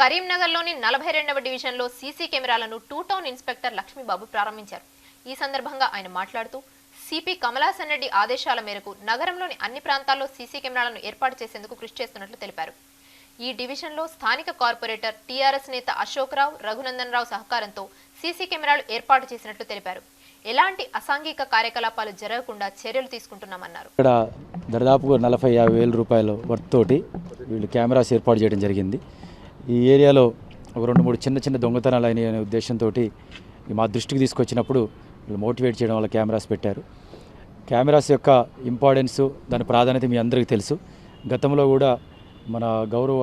కరీంనగర్లోని నలభై రెండవ డివిజన్లో సీసీ కెమెరాలను టూ టౌన్ ఇన్స్పెక్టర్ లక్ష్మీబాబు ప్రారంభించారు. ఈ సందర్భంగా ఆయన మాట్లాడుతూ సిపి కమలాసన్ రెడ్డి ఆదేశాల మేరకు నగరంలోని అన్ని ప్రాంతాల్లో సీసీ కెమెరాలను ఏర్పాటు చేసేందుకు కృషి చేస్తున్నట్లు తెలిపారు. ఈ డివిజన్లో స్థానిక కార్పొరేటర్ టీఆర్ఎస్ నేత అశోక్ రావు రఘునందన్ రావు సహకారంతో సీసీ కెమెరాలు ఏర్పాటు చేసినట్లు తెలిపారు. ఎలాంటి అసాంఘిక కార్యకలాపాలు జరగకుండా చర్యలు తీసుకుంటున్నామన్నారు. ఇక్కడ దాదాపు నలభై యాభై వేల రూపాయల వర్త్ తోటి వీళ్ళు కెమెరాస్ ఏర్పాటు చేయడం జరిగింది. ఈ ఏరియాలో ఒక రెండు మూడు చిన్న చిన్న దొంగతనాలు అయినాయి అనే ఉద్దేశంతో మా దృష్టికి తీసుకొచ్చినప్పుడు వీళ్ళు మోటివేట్ చేయడం వల్ల కెమెరాస్ పెట్టారు. కెమెరాస్ యొక్క ఇంపార్టెన్స్ దాని ప్రాధాన్యత మీ అందరికీ తెలుసు. గతంలో కూడా మన గౌరవ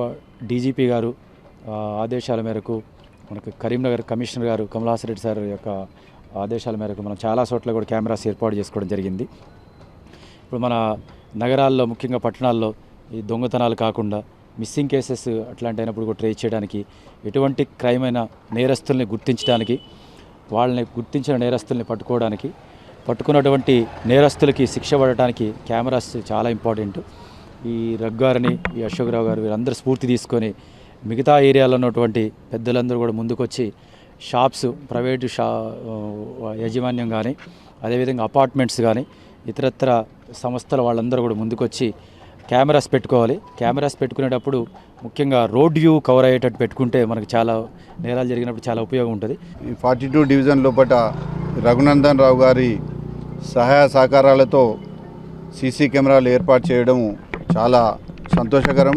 డీజీపీ గారు ఆదేశాల మేరకు మనకు కరీంనగర్ కమిషనర్ గారు కమలాస్ రెడ్డి సార్ యొక్క ఆదేశాల మేరకు మనం చాలా చోట్ల కూడా కెమెరాస్ ఏర్పాటు చేసుకోవడం జరిగింది. ఇప్పుడు మన నగరాల్లో ముఖ్యంగా పట్టణాల్లో ఈ దొంగతనాలు కాకుండా మిస్సింగ్ కేసెస్ అట్లాంటి అయినప్పుడు కూడా ట్రేస్ చేయడానికి ఎటువంటి క్రైమ్ అయిన నేరస్తుల్ని గుర్తించడానికి వాళ్ళని గుర్తించిన నేరస్తుల్ని పట్టుకోవడానికి పట్టుకున్నటువంటి నేరస్తులకి శిక్ష పడటానికి కెమెరాస్ చాలా ఇంపార్టెంట్. ఈ రగ్గారని ఈ అశోక్ రావు గారు వీరందరూ స్ఫూర్తి తీసుకొని మిగతా ఏరియాలో ఉన్నటువంటి పెద్దలందరూ కూడా ముందుకొచ్చి షాప్స్ ప్రైవేటు షా యాజమాన్యం కానీ అదేవిధంగా అపార్ట్మెంట్స్ కానీ ఇతరత్ర సంస్థల వాళ్ళందరూ కూడా ముందుకొచ్చి కెమెరాస్ పెట్టుకోవాలి. కెమెరాస్ పెట్టుకునేటప్పుడు ముఖ్యంగా రోడ్ వ్యూ కవర్ అయ్యేటట్టు పెట్టుకుంటే మనకు చాలా నేరాలు జరిగినప్పుడు చాలా ఉపయోగం ఉంటుంది. ఈ ఫార్టీ టూ డివిజన్ లోపల రఘునందన్ రావు గారి సహాయ సహకారాలతో సీసీ కెమెరాలు ఏర్పాటు చేయడం చాలా సంతోషకరం.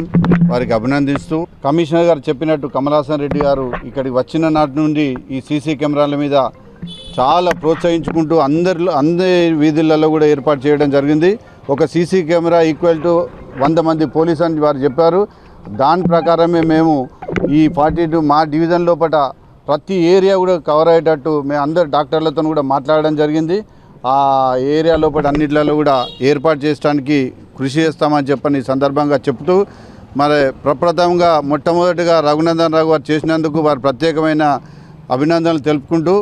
వారికి అభినందిస్తూ కమిషనర్ గారు చెప్పినట్టు కమలాసన్ రెడ్డి గారు ఇక్కడికి వచ్చిన నాటి నుండి ఈ సీసీ కెమెరాల మీద చాలా ప్రోత్సహించుకుంటూ అందరిలో అందరి వీధులలో కూడా ఏర్పాటు చేయడం జరిగింది. ఒక సీసీ కెమెరా ఈక్వల్ టు వంద మంది పోలీస్ అని వారు చెప్పారు. దాని ప్రకారమే మేము ఈ ఫార్టీ టూ మా డివిజన్ లోపల ప్రతి ఏరియా కూడా కవర్ అయ్యేటట్టు మేము అందరు డాక్టర్లతో కూడా మాట్లాడడం జరిగింది. ఆ ఏరియా లోపల అన్నిట్లలో కూడా ఏర్పాటు చేయడానికి కృషి చేస్తామని చెప్పని సందర్భంగా చెప్తూ మరి ప్రప్రథమంగా మొట్టమొదటిగా రఘునందన్ రావు గారు చేసినందుకు వారు ప్రత్యేకమైన అభినందనలు తెలుపుకుంటూ